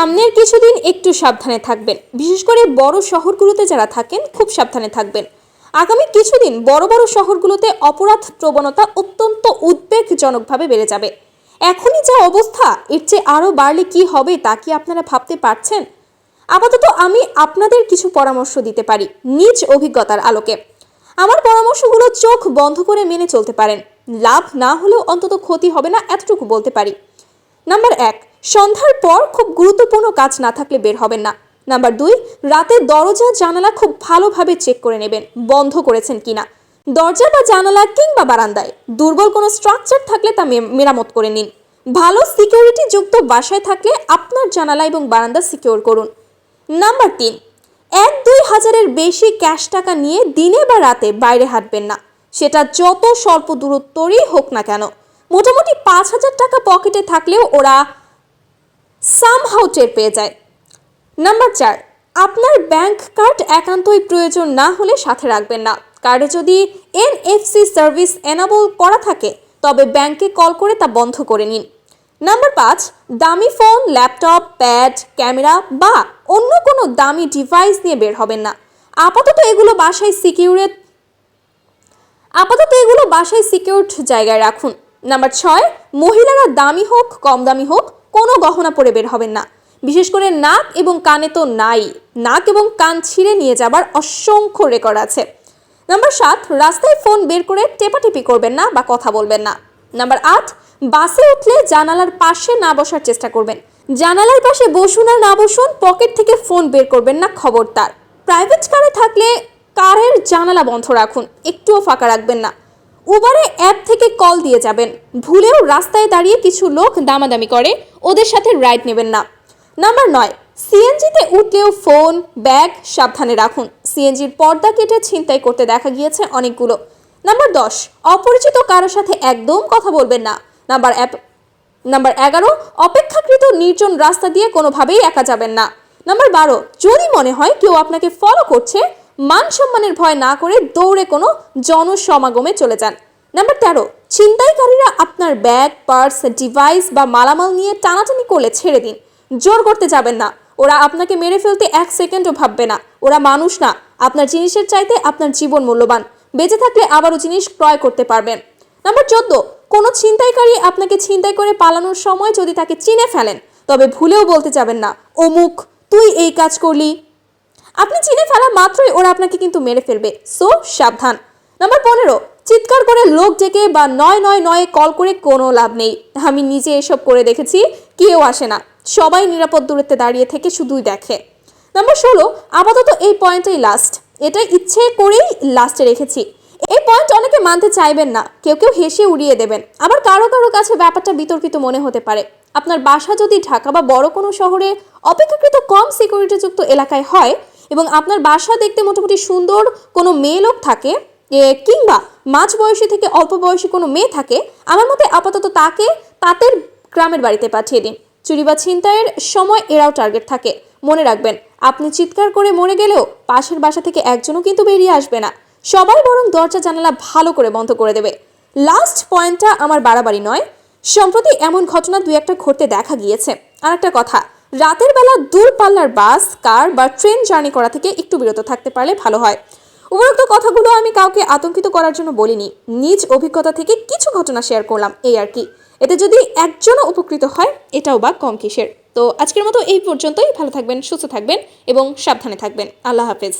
সামনের কিছুদিন একটু সাবধানে থাকবেন। বিশেষ করে বড় শহরগুলোতে যারা থাকেন, খুব সাবধানে থাকবেন। আগামী কিছুদিন বড় বড় শহরগুলোতে অপরাধ প্রবণতা অত্যন্ত উদ্বেগজনকভাবে বেড়ে যাবে। এখনই যা অবস্থা, এর চেয়ে আরও বাড়লে কি হবে তা কি আপনারা ভাবতে পারছেন? আপাতত আমি আপনাদের কিছু পরামর্শ দিতে পারি নিজ অভিজ্ঞতার আলোকে। আমার পরামর্শগুলো চোখ বন্ধ করে মেনে চলতে পারেন। লাভ না হলেও অন্তত ক্ষতি হবে না এতটুকু বলতে পারি। নাম্বার এক সন্ধ্যার পর খুব গুরুত্বপূর্ণ কাজ না থাকলে বের হবেন না। নাম্বার দুই, রাতে দরজা জানালা খুব ভালোভাবে চেক করে নেবেন, বন্ধ করেছেন কিনা। দরজা বা জানালা কিংবা বারান্দায়। দুর্বল কোনো স্ট্রাকচার থাকলে তা মেরামত করে নিন। ভালো সিকিউরিটি যুক্ত বাসায় থাকলে আপনার জানালা এবং বারান্দা সিকিউর করুন। নাম্বার তিন, এক দুই হাজারের বেশি ক্যাশ টাকা নিয়ে দিনে বা রাতে বাইরে হাঁটবেন না। সেটা যত স্বল্প দূরত্বরই হোক না কেন। মোটামুটি পাঁচ হাজার টাকা পকেটে থাকলেও ওরা সামহাও টের পেয়ে যায়। নাম্বার চার, আপনার ব্যাংক কার্ড একান্তই প্রয়োজন না হলে সাথে রাখবেন না। কার্ডে যদি এনএফসি সার্ভিস এনাবল করা থাকে, তবে ব্যাংকে কল করে তা বন্ধ করে নিন। নাম্বার পাঁচ, দামি ফোন ল্যাপটপ প্যাড ক্যামেরা বা অন্য কোনো দামি ডিভাইস নিয়ে বের হবেন না। আপাতত এগুলো বাসায় সিকিউরে আপাতত এগুলো বাসায় সিকিউরড জায়গায় রাখুন। নাম্বার ছয়, মহিলারা দামি হোক, কম দামি হোক কোনো গহনা পরে বের হবেন না। বিশেষ করে নাক এবং কানে তো নাই। নাক এবং কান ছিঁড়ে নিয়ে যাবার অসংখ্য রেকর্ড আছে। নাম্বার সাত, রাস্তায় ফোন বের করে টেপাটেপি করবেন না বা কথা বলবেন না। নাম্বার আট, বাসে উঠলে জানালার পাশে না বসার চেষ্টা করবেন। জানালার পাশে বসুন আর না বসুন পকেট থেকে ফোন বের করবেন না খবরদার। প্রাইভেট কারে থাকলে কারের জানালা বন্ধ রাখুন, একটুও ফাঁকা রাখবেন না। উবারে অ্যাপ থেকে কল দিয়ে যাবেন। ভুলেও রাস্তায় দাঁড়িয়ে কিছু লোক দামাদামি করে, ওদের সাথে রাইড নেবেন না। নাম্বার নয়, সিএনজিতে উঠলেও ফোন, ব্যাগ সাবধানে রাখুন। সিএনজির পর্দা কেটে ছিনতাই করতে দেখা গিয়েছে অনেকগুলো। নাম্বার দশ, অপরিচিত কারোর সাথে একদম কথা বলবেন না। নাম্বার অ্যাপ, নাম্বার এগারো, অপেক্ষাকৃত নির্জন রাস্তা দিয়ে কোনোভাবেই একা যাবেন না। নাম্বার বারো, যদি মনে হয় কেউ আপনাকে ফলো করছে, মান সম্মানের ভয় না করে দৌড়ে কোনো জনসমাগমে চলে যান। নাম্বার তেরো, ছিনতাইকারীরা আপনার ব্যাগ পার্স ডিভাইস বা মালামাল নিয়ে টানাটানি করলে ছেড়ে দিন। জোর করতে যাবেন না। ওরা আপনাকে মেরে ফেলতে এক সেকেন্ডও ভাববে না। ওরা মানুষ না। আপনার জিনিসের চাইতে আপনার জীবন মূল্যবান। বেঁচে থাকলে আবারও জিনিস ক্রয় করতে পারবেন। নাম্বার চোদ্দ, কোনো ছিনতাইকারী আপনাকে ছিনতাই করে পালানোর সময় যদি তাকে চিনে ফেলেন, তবে ভুলেও বলতে যাবেন না, অমুক, তুই এই কাজ করলি? আপনি চিনে ফেলা মাত্রই ওরা আপনাকে কিন্তু মেরে ফেলবে। সো সাবধান। নাম্বার পনেরো চিৎকার করে লোক ডেকে বা নয় নয় নয়ে কল করে কোনো লাভ নেই। আমি নিজে এসব করে দেখেছি, কেউ আসে না। সবাই নিরাপদ দূরত্বে দাঁড়িয়ে থেকে শুধুই দেখে। নাম্বার ষোলো, আপাতত এই পয়েন্টটাই লাস্ট এটা ইচ্ছে করেই লাস্টে রেখেছি। এই পয়েন্ট অনেকে মানতে চাইবেন না। কেউ কেউ হেসে উড়িয়ে দেবেন। আবার কারও কারও কাছে ব্যাপারটা বিতর্কিত মনে হতে পারে। আপনার বাসা যদি ঢাকা বা বড় কোনো শহরে অপেক্ষাকৃত কম সিকিউরিটিযুক্ত এলাকায় হয় এবং আপনার বাসা দেখতে মোটামুটি সুন্দর কোনো মেয়ে লোক থাকে কিংবা মাঝ বয়সী থেকে অল্প বয়সী কোনো মেয়ে থাকে, আমার মতে আপাতত তাকে তাদের গ্রামের বাড়িতে পাঠিয়ে দিন। চুরি বা ছিনতাইয়ের সময় এরাও টার্গেট থাকে। মনে রাখবেন, আপনি চিৎকার করে মরে গেলেও পাশের বাসা থেকে একজনও কিন্তু বেরিয়ে আসবে না। সবাই বরং দরজা জানালা ভালো করে বন্ধ করে দেবে। লাস্ট পয়েন্টটা আমার বাড়াবাড়ি নয়। সম্প্রতি এমন ঘটনা দুই একটা ঘটতে দেখা গিয়েছে। আর একটা কথা, রাতের বেলা দূরপাল্লার বাস, কার বা ট্রেন জার্নি করা থেকে একটু বিরত থাকতে পারলে ভালো হয়। উপরোক্ত কথাগুলো আমি কাউকে আতঙ্কিত করার জন্য বলিনি। নিজ অভিজ্ঞতা থেকে কিছু ঘটনা শেয়ার করলাম, এই আর কি। এতে যদি একজনও উপকৃত হয়, এটাও বা কম কিসের? তো আজকের মতো এই পর্যন্তই। ভালো থাকবেন, সুস্থ থাকবেন এবং সাবধানে থাকবেন। আল্লাহ হাফেজ।